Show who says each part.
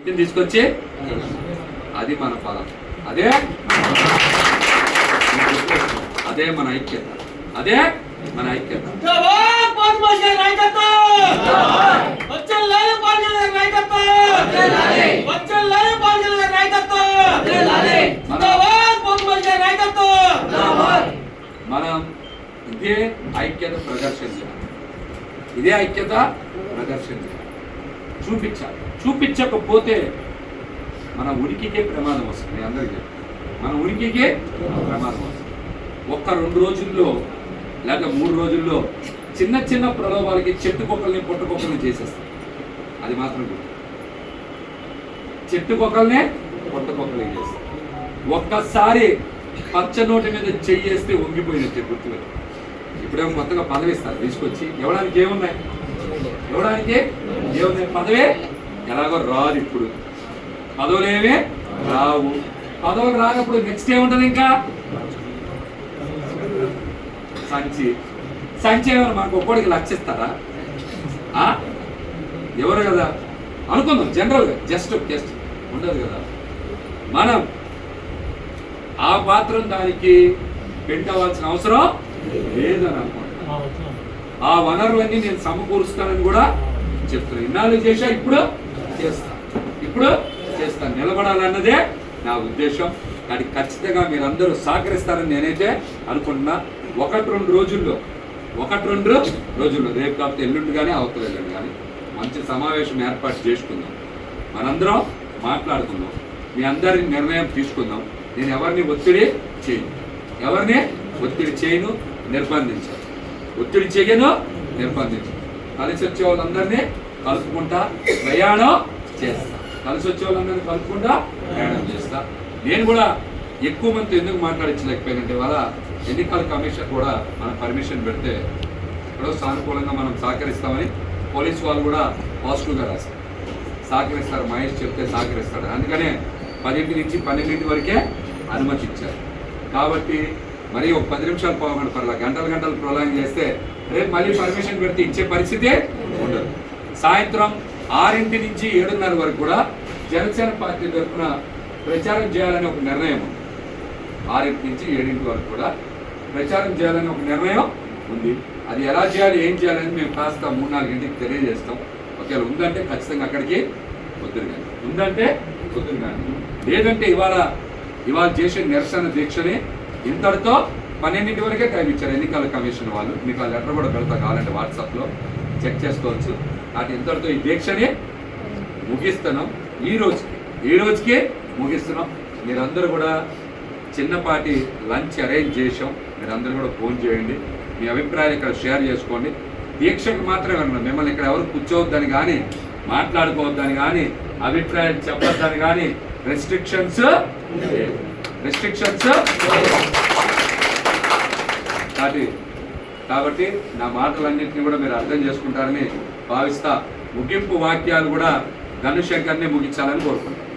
Speaker 1: ఇంటిని తీసుకొచ్చి అది మన పదం. అదే అదే మన ఐక్యత. అదే మన ఐక్యత. మనం ఇదే ఐక్యత ప్రదర్శన చేయాలి ఇదే ఐక్యత ప్రదర్శన చేయాలి చూపించాలి చూపించకపోతే మన ఉనికికే ప్రమాదం వస్తుంది. అందరికీ మన ఉనికికే ప్రమాదం వస్తుంది. ఒక్క రెండు రోజుల్లో లేక మూడు రోజుల్లో చిన్న చిన్న ప్రలోభాలకి చెట్టు కుక్కల్ని పొట్టు చేసేస్తాం. అది మాత్రం గుర్తు. చెట్టు కుక్కల్నే పొట్టు చేస్తాం. ఒక్కసారి పచ్చ నోటి మీద చెయ్యేస్తే వంగిపోయినట్టే గుర్తుపెట్టు. ఇప్పుడేమో కొత్తగా పదవిస్తారు తీసుకొచ్చి ఇవ్వడానికి ఏమున్నాయి? ఇవ్వడానికి ఏమున్నాయి పదవే? ఎలాగో రాదు ఇప్పుడు. పదవులేవే రావు. పదవులు రానప్పుడు నెక్స్ట్ ఏముంటది ఇంకా? సంచి. సంచి ఏమైనా మనకు ఒక్కడికి లక్షిస్తారా? ఎవరు కదా? అనుకుందాం జనరల్గా జస్ట్ జస్ట్ ఉండదు కదా. మనం ఆ పాత్రం దానికి పెట్టవలసిన అవసరం లేదని అనుకుంటున్నాను ఆ వనరులన్నీ నేను సమకూరుస్తానని కూడా చెప్తున్నా. ఇన్నాళ్ళు చేశా ఇప్పుడు చేస్తాను ఇప్పుడు చేస్తాను నిలబడాలన్నదే నా ఉద్దేశం. దానికి ఖచ్చితంగా మీరందరూ సహకరిస్తారని నేనైతే అనుకుంటున్నా. ఒకటి రెండు రోజుల్లో ఒకటి రెండు రోజుల్లో రేపు కాకపోతే ఎల్లుండి కానీ అవతల ఎల్లుండి కానీ మంచి సమావేశం ఏర్పాటు చేసుకుందాం. మనందరం మాట్లాడుకుందాం. మీ అందరి నిర్ణయం తీసుకుందాం. నేను ఎవరిని ఒత్తిడి చేయను. ఎవరిని ఒత్తిడి చేయను? నిర్బంధించాను ఒత్తిడి చేయను? నిర్బంధించను కలిసి వచ్చే వాళ్ళందరినీ కలుపుకుంటా ప్రయాణం చేస్తా. కలిసి వచ్చే వాళ్ళందరినీ కలుపుకుంటా ప్రయాణం చేస్తా. నేను కూడా ఎక్కువ మంది ఎందుకు మాట్లాడించలేకపోయానంటే వాళ్ళ ఎన్నికల కమిషన్ కూడా మన పర్మిషన్ పెడితే ఎక్కడో సానుకూలంగా మనం సహకరిస్తామని పోలీస్ వాళ్ళు కూడా పాజిటివ్గా రాశారు. సహకరిస్తారు మహేష్ చెప్తే సహకరిస్తాడు. అందుకనే పదింటి నుంచి పన్నెండింటి వరకే అనుమతి ఇచ్చారు కాబట్టి మరి ఒక పది నిమిషాలు పోవాలి పర్లా గంటలు గంటలు ప్రొలాంగ్ చేస్తే రేపు మళ్ళీ పర్మిషన్ పెడితే ఇచ్చే పరిస్థితే ఉండదు. సాయంత్రం ఆరింటి నుంచి ఏడున్నర వరకు కూడా జనసేన పార్టీ తరఫున ప్రచారం చేయాలని ఒక నిర్ణయం ఉంది. ఆరింటి నుంచి ఏడింటి వరకు కూడా ప్రచారం చేయాలని ఒక నిర్ణయం ఉంది. అది ఎలా చేయాలి ఏం చేయాలని మేము కాస్త మూడు నాలుగింటికి తెలియజేస్తాం. ఒకవేళ ఉందంటే ఖచ్చితంగా అక్కడికి వద్దురు కానీ ఉందంటే వద్దురు కానీ లేదంటే ఇవాళ ఇవాళ చేసే నిరసన దీక్షనే ఇంతటితో పన్నెండింటి వరకే టైం ఇచ్చారు ఎన్నికల కమిషన్ వాళ్ళు. మీకు ఆ లెటర్ కూడా పెడతా కావాలంటే వాట్సాప్లో చెక్ చేసుకోవచ్చు. నాకు ఇంతటితో ఈ దీక్షని ముగిస్తున్నాం. ఈ రోజుకి ఈ రోజుకే ముగిస్తున్నాం. మీరందరూ కూడా చిన్నపాటి లంచ్ అరేంజ్ చేసాం మీరందరూ కూడా ఫోన్ చేయండి. మీ అభిప్రాయాలు ఇక్కడ షేర్ చేసుకోండి. దీక్షకు మాత్రమే ఉన్నాం మిమ్మల్ని ఇక్కడ ఎవరు కూర్చోవద్దని కానీ మాట్లాడుకోవద్దని కానీ అభిప్రాయాలు చెప్పొద్దని కానీ రెస్ట్రిక్షన్స్ రెస్ట్రిక్షన్స్ కాబట్టి కాబట్టి నా మాటలన్నింటినీ కూడా మీరు అర్థం చేసుకుంటారని భావిస్తా ముగింపు వాక్యాలు కూడా ధనుశంకర్నే ముగించాలని కోరుకుంటున్నాను.